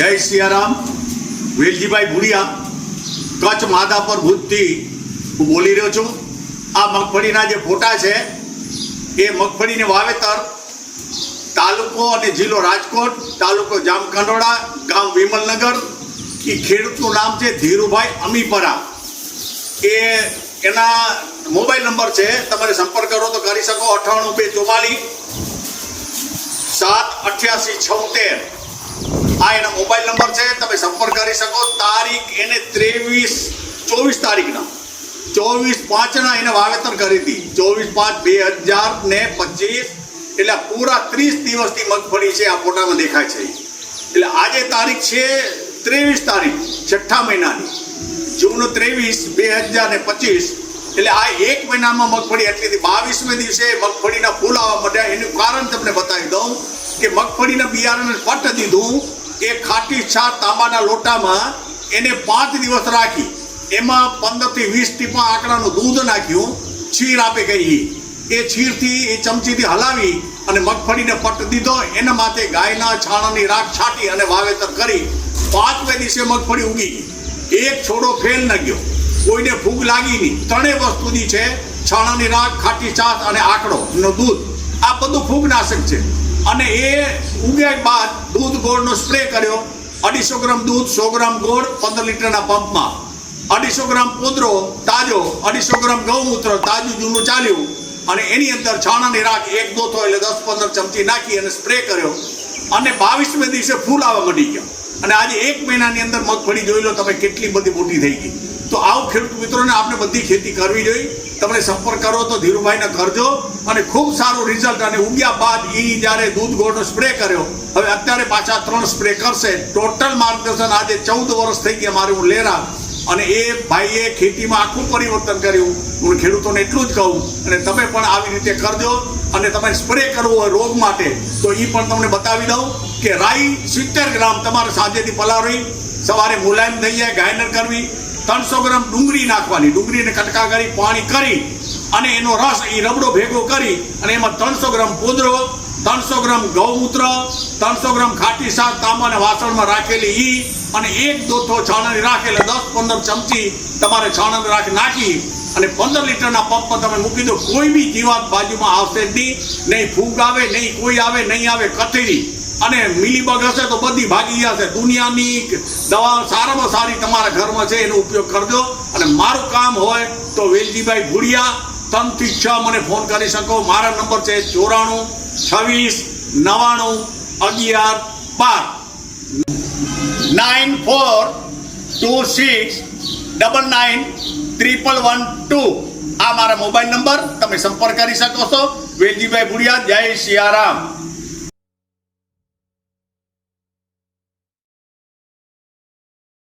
જય સિયારામ, વેલજીભાઈ ભુડિયા કચ્છ માધાપર ભુજથી હું બોલી રહ્યો છું. આ મગફળીના જે ફોટા છે, એ મગફળીને વાવેતર તાલુકો અને જિલ્લો રાજકોટ, તાલુકો જામખંડોળા, ગામ વિમલનગર એ ખેડૂતનું નામ છે ધીરુભાઈ અમીપરા. એ એના મોબાઈલ નંબર છે, તમારે સંપર્ક કરો તો કરી શકો, અઠ્ઠાણું બે ચોમાલીસ સાત અઠ્યાસી છોતેર. આ એનો મોબાઈલ નંબર છે, તમે સંપર્ક કરી શકો. તારીખ એને ત્રેવીસ, ચોવીસ તારીખના. ચોવીસ પાંચના એને વાવેતર કરી હતી. ચોવીસ પાંચ બે હજાર ને પચીસ. એટલે પૂરા ત્રીસ દિવસની મગફળી છે, આ ફોટામાં દેખાય છે. એટલે આજે તારીખ છે, ત્રેવીસ તારીખ, છઠ્ઠા મહિનાની. જૂન ત્રેવીસ, બે હજાર ને પચીસ. એટલે આ એક મહિનામાં મગફળી એટલી બાવીસમે દિવસે મગફળીના ફૂલ આવવા માંડ્યા. એનું કારણ તમને બતાવી દઉં કે મગફળીના બિયારણને પટ દીધું. એ ખાટી છાશ તાંબાના લોટામાં એને પાંચ દિવસ રાખી. એમાં પંદરથી વીસ ટીપા આંકડાનું દૂધ નાખ્યું છીર આપે ગઈ એ છીરથી એ ચમચીથી હલાવી અને મગફળીને પટ દીધો. એના માટે ગાયના છાણાની રાખ છાંટી અને વાવેતર કરી. પાંચમે દિવસે મગફળી ઉગી. એક છોડો ફેલ ન ગયો. કોઈને ફૂગ લાગી નહીં. ત્રણેય વસ્તુની છે, છાણાની રાખ, ખાટી છાશ અને આંકડો નું દૂધ. આ બધું ફૂગનાશક છે. અને એ ઉગ્યા બાદ દૂધ ગોળનો સ્પ્રે કર્યો. અઢીસો ગ્રામ દૂધ, સો ગ્રામ ગોળ, પંદર લીટરના પંપમાં. અઢીસો ગ્રામ પોદરો તાજો, અઢીસો ગ્રામ ગૌમૂત્ર તાજું જૂનું ચાલ્યું. અને એની અંદર છાણાની રાખ એક દોથો એટલે દસ પંદર ચમચી નાખી અને સ્પ્રે કર્યો. અને બાવીસમે દિવસે ફૂલ આવવા મળી ગયા. અને આજે એક મહિનાની અંદર મગફળી જોઈ લો તમે કેટલી બધી મોટી થઈ ગઈ. તો આવું ખેડૂત મિત્રોને આપણે બધી ખેતી કરવી જોઈએ. તમે સંપર્ક કરો તો ધીરુભાઈને કરજો અને ખૂબ સારું રિઝલ્ટ અને ઉગ્યા બાદ એ જ્યારે દૂધ ગોળનો સ્પ્રે કર્યો, હવે અત્યારે પાછા ત્રણ સ્પ્રે કરશે. ટોટલ માર્ગદર્શન આજે ચૌદ વર્ષ થઈ ગયા મારે હું લેરા અને એ ભાઈએ ખેતીમાં આખું પરિવર્તન કર્યું. હું ખેડૂતોને એટલું જ કહું. અને તમે પણ આવી રીતે કરજો અને તમે સ્પ્રે કરવો હોય રોગ માટે, તો એ પણ તમને બતાવી દઉં કે રાઈ સિત્તેર ગ્રામ તમારે સાંજેથી પલાવી સવારે મુલાયમ થઈ જાય, ગાયનર કરવી ત્રણસો ગ્રામ ડુંગળી નાખવાની. ડુંગળીને કટકા કરી, પાણી કરી અને એનો રસ એ રબડો ભેગો કરી અને એમાં ત્રણસો ગ્રામ પોદરો ત્રણસો ગ્રામ ગૌમૂત્ર, ત્રણસો ગ્રામ ખાટી શાક તાંબાના વાસણમાં રાખેલી ઈ અને એક દોથો છાણની રાખે એટલે દસ પંદર ચમચી તમારે છાણાની રાખ નાખી અને પંદર લીટરના પંપમાં તમે મૂકી દો. કોઈ બી જીવાત બાજુમાં આવશે નહીં. નહીં ફૂગ આવે, નહીં કોઈ આવે, નહીં આવે કથેરી. અને મિલીબગ હશે તો બધી ભાગી જશે દુનિયાની દવા સારામાં સારી તમારા ઘરમાં છે, એનો ઉપયોગ કરજો. અને મારું કામ હોય તો વેલજીભાઈ ભુડિયા તમથી છ મને ફોન કરી શકો. મારા નંબર છે ચોરાણું, છવ્વીસ નવ્વાણું અગિયાર, બાર. Nine four two six double nine triple one two. આ મારા મોબાઈલ નંબર તમે સંપર્ક કરી શકો છો. વેલજીભાઈ ભુડિયા, જય સિયારામ